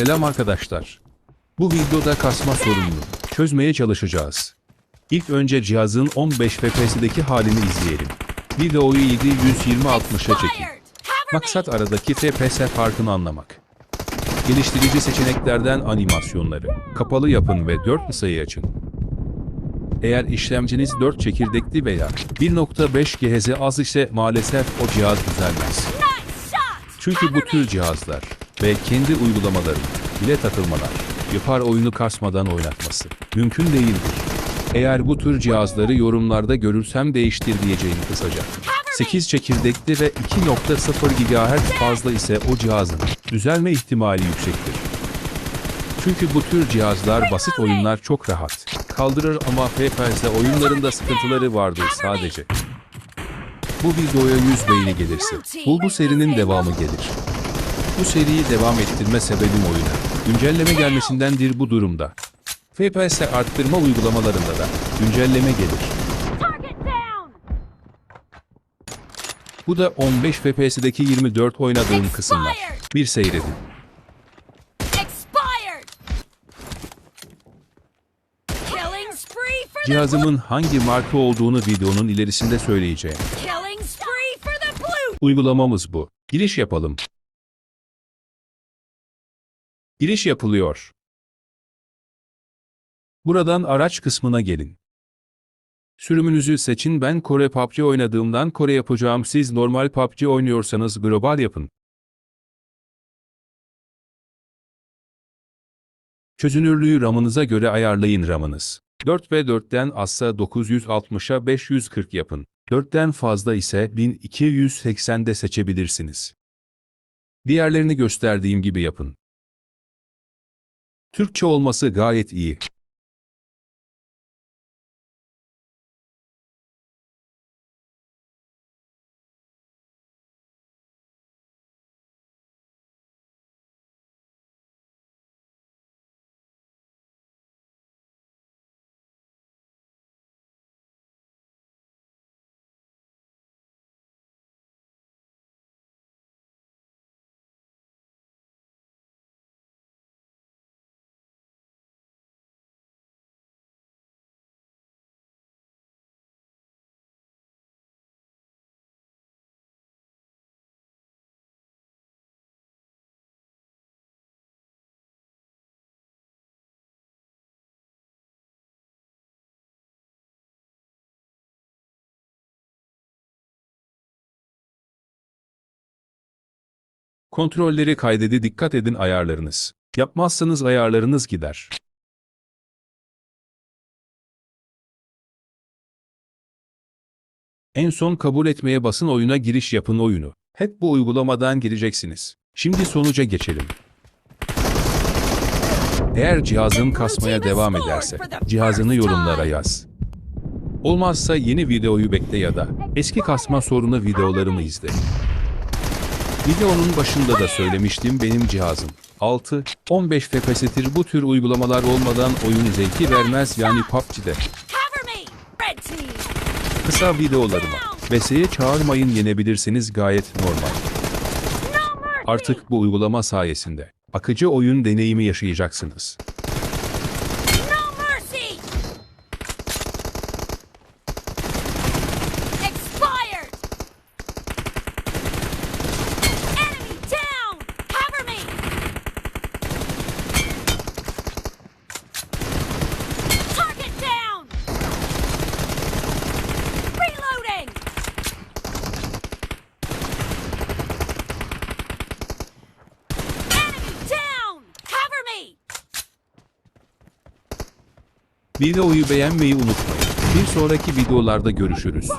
Selam arkadaşlar. Bu videoda kasma sorununu çözmeye çalışacağız. İlk önce cihazın 15 FPS'deki halini izleyelim. Videoyu 720-60'a çekin. Maksat aradaki FPS farkını anlamak. Geliştirici seçeneklerden animasyonları kapalı yapın ve 4 sayı açın. Eğer işlemciniz 4 çekirdekli veya 1.5 GHz az ise maalesef o cihaz düzelmez. Çünkü bu tür cihazlar ve kendi uygulamaları bile takılmalar yapar oyunu kasmadan oynatması mümkün değildir. Eğer bu tür cihazları yorumlarda görürsem değiştir diyeceğim kısaca. 8 çekirdekli ve 2.0 GHz fazla ise o cihazın düzelme ihtimali yüksektir. Çünkü bu tür cihazlar basit oyunlar çok rahat kaldırır ama FPS oyunlarında sıkıntıları vardır sadece. Bu videoya 100 beğeni gelirse, bu bu serinin devamı gelir. Bu seriyi devam ettirme sebebim oyuna. Güncelleme gelmesindendir bu durumda. FPS arttırma uygulamalarında da güncelleme gelir. Bu da 15 FPS'deki 24 oynadığım kısımlar. Bir seyredin. Cihazımın hangi marka olduğunu videonun ilerisinde söyleyeceğim. Uygulamamız bu. Giriş yapalım. Giriş yapılıyor. Buradan araç kısmına gelin. Sürümünüzü seçin ben Kore PUBG oynadığımdan Kore yapacağım siz normal PUBG oynuyorsanız global yapın. Çözünürlüğü RAM'ınıza göre ayarlayın RAM'ınız. 4 ve 4'ten azsa 960'a 540 yapın. 4'ten fazla ise 1280'de seçebilirsiniz. Diğerlerini gösterdiğim gibi yapın. Türkçe olması gayet iyi. Kontrolleri kaydedi dikkat edin ayarlarınız. Yapmazsanız ayarlarınız gider. En son kabul etmeye basın oyuna giriş yapın oyunu. Hep bu uygulamadan gireceksiniz. Şimdi sonuca geçelim. Eğer cihazın kasmaya devam ederse cihazını yorumlara yaz. Olmazsa yeni videoyu bekle ya da eski kasma sorunu videolarımı izle. Videonun başında da söylemiştim benim cihazım. 6, 15 FPS'tir bu tür uygulamalar olmadan oyun zevki vermez yani PUBG'de. Kısa videolarıma VS'ye çağırmayın yenebilirsiniz gayet normal. Artık bu uygulama sayesinde akıcı oyun deneyimi yaşayacaksınız. Videoyu beğenmeyi unutmayın. Bir sonraki videolarda görüşürüz.